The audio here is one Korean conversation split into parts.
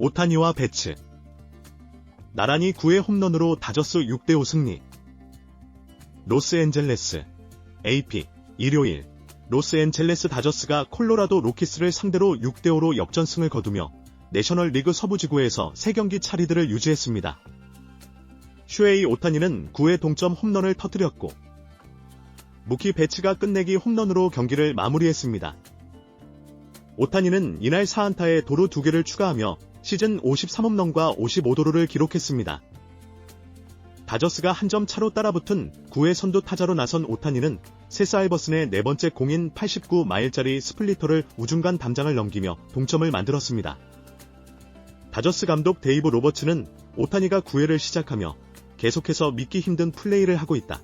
오타니와 배츠. 나란히 9회 홈런으로 다저스 6대5 승리. 로스앤젤레스. AP. 일요일. 로스앤젤레스 다저스가 콜로라도 로키스를 상대로 6대5로 역전승을 거두며 내셔널 리그 서부 지구에서 3경기 차리들을 유지했습니다. 슈에이 오타니는 9회 동점 홈런을 터뜨렸고 무키 배츠가 끝내기 홈런으로 경기를 마무리했습니다. 오타니는 이날 4안타에 도루 2개를 추가하며 시즌 53홈런과 55도루를 기록했습니다. 다저스가 한 점 차로 따라붙은 9회 선두 타자로 나선 오타니는 세스 알버슨의 네 번째 공인 89마일짜리 스플리터를 우중간 담장을 넘기며 동점을 만들었습니다. 다저스 감독 데이브 로버츠는 오타니가 9회를 시작하며 계속해서 믿기 힘든 플레이를 하고 있다.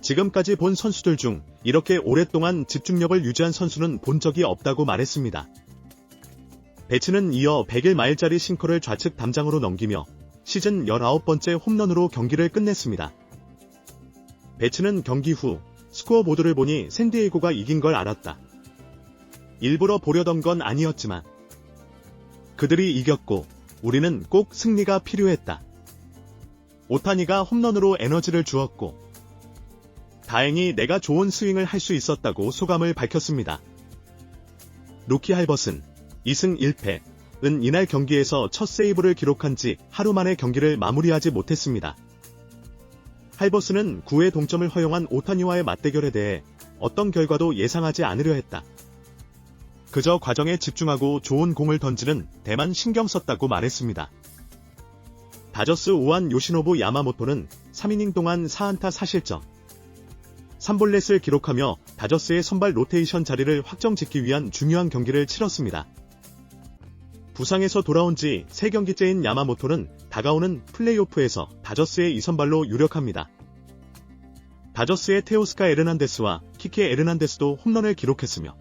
지금까지 본 선수들 중 이렇게 오랫동안 집중력을 유지한 선수는 본 적이 없다고 말했습니다. 배츠는 이어 101마일짜리 싱커를 좌측 담장으로 넘기며 시즌 19번째 홈런으로 경기를 끝냈습니다. 배츠는 경기 후 스코어 보드를 보니 샌디에이고가 이긴 걸 알았다. 일부러 보려던 건 아니었지만 그들이 이겼고 우리는 꼭 승리가 필요했다. 오타니가 홈런으로 에너지를 주었고 다행히 내가 좋은 스윙을 할 수 있었다고 소감을 밝혔습니다. 루키 할벗은 2승 1패, 은 이날 경기에서 첫 세이브를 기록한 지 하루 만에 경기를 마무리하지 못했습니다. 할버스는 9회 동점을 허용한 오타니와의 맞대결에 대해 어떤 결과도 예상하지 않으려 했다. 그저 과정에 집중하고 좋은 공을 던지는 대만 신경 썼다고 말했습니다. 다저스 우한 요시노부 야마모토는 3이닝 동안 4안타 4실점, 3볼넷을 기록하며 다저스의 선발 로테이션 자리를 확정짓기 위한 중요한 경기를 치렀습니다. 부상에서 돌아온 지 3경기째인 야마모토는 다가오는 플레이오프에서 다저스의 이선발로 유력합니다. 다저스의 테오스카 에르난데스와 키케 에르난데스도 홈런을 기록했으며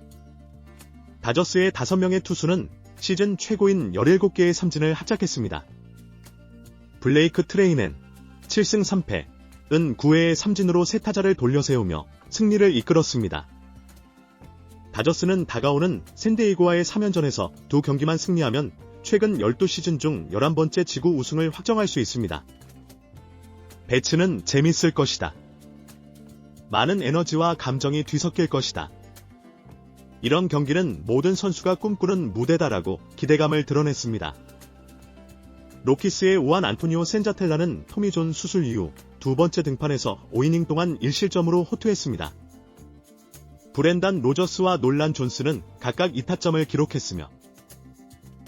다저스의 5명의 투수는 시즌 최고인 17개의 삼진을 합작했습니다. 블레이크 트레이넨 7승 3패, 은 9회의 삼진으로 세 타자를 돌려세우며 승리를 이끌었습니다. 다저스는 다가오는 샌디에이고와의 3연전에서 두 경기만 승리하면 최근 12시즌 중 11번째 지구 우승을 확정할 수 있습니다. 배츠는 재밌을 것이다. 많은 에너지와 감정이 뒤섞일 것이다. 이런 경기는 모든 선수가 꿈꾸는 무대다라고 기대감을 드러냈습니다. 로키스의 우한 안토니오 센자텔라는 토미존 수술 이후 두 번째 등판에서 5이닝 동안 1실점으로 호투했습니다. 브렌단 로저스와 놀란 존스는 각각 2타점을 기록했으며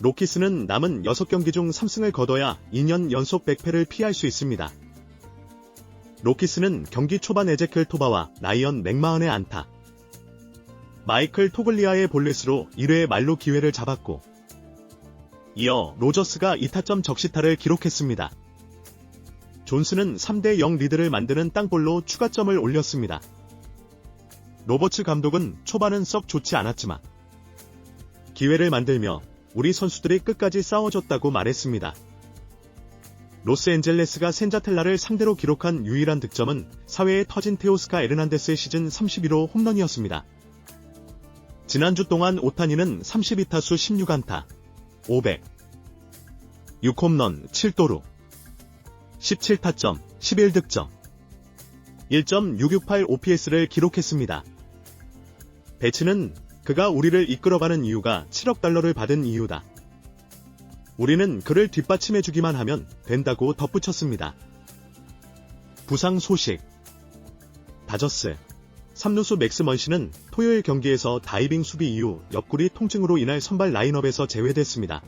로키스는 남은 6경기 중 3승을 거둬야 2년 연속 100패를 피할 수 있습니다. 로키스는 경기 초반 에제클 토바와 라이언 맥마은의 안타, 마이클 토글리아의 볼넷으로 1회 말로 기회를 잡았고 이어 로저스가 2타점 적시타를 기록했습니다. 존스는 3대 0 리드를 만드는 땅볼로 추가점을 올렸습니다. 로버츠 감독은 초반은 썩 좋지 않았지만 기회를 만들며 우리 선수들이 끝까지 싸워줬다고 말했습니다. 로스앤젤레스가 센자텔라를 상대로 기록한 유일한 득점은 사회에 터진 테오스카 에르난데스의 시즌 31호 홈런이었습니다. 지난주 동안 오타니는 32타수 16안타, 500, 6홈런 7도루, 17타점, 11득점, 1.668 OPS를 기록했습니다. 배츠는 그가 우리를 이끌어가는 이유가 7억 달러를 받은 이유다. 우리는 그를 뒷받침해주기만 하면 된다고 덧붙였습니다. 부상 소식 다저스 3루수 맥스먼 씨는 토요일 경기에서 다이빙 수비 이후 옆구리 통증으로 인할 선발 라인업에서 제외됐습니다.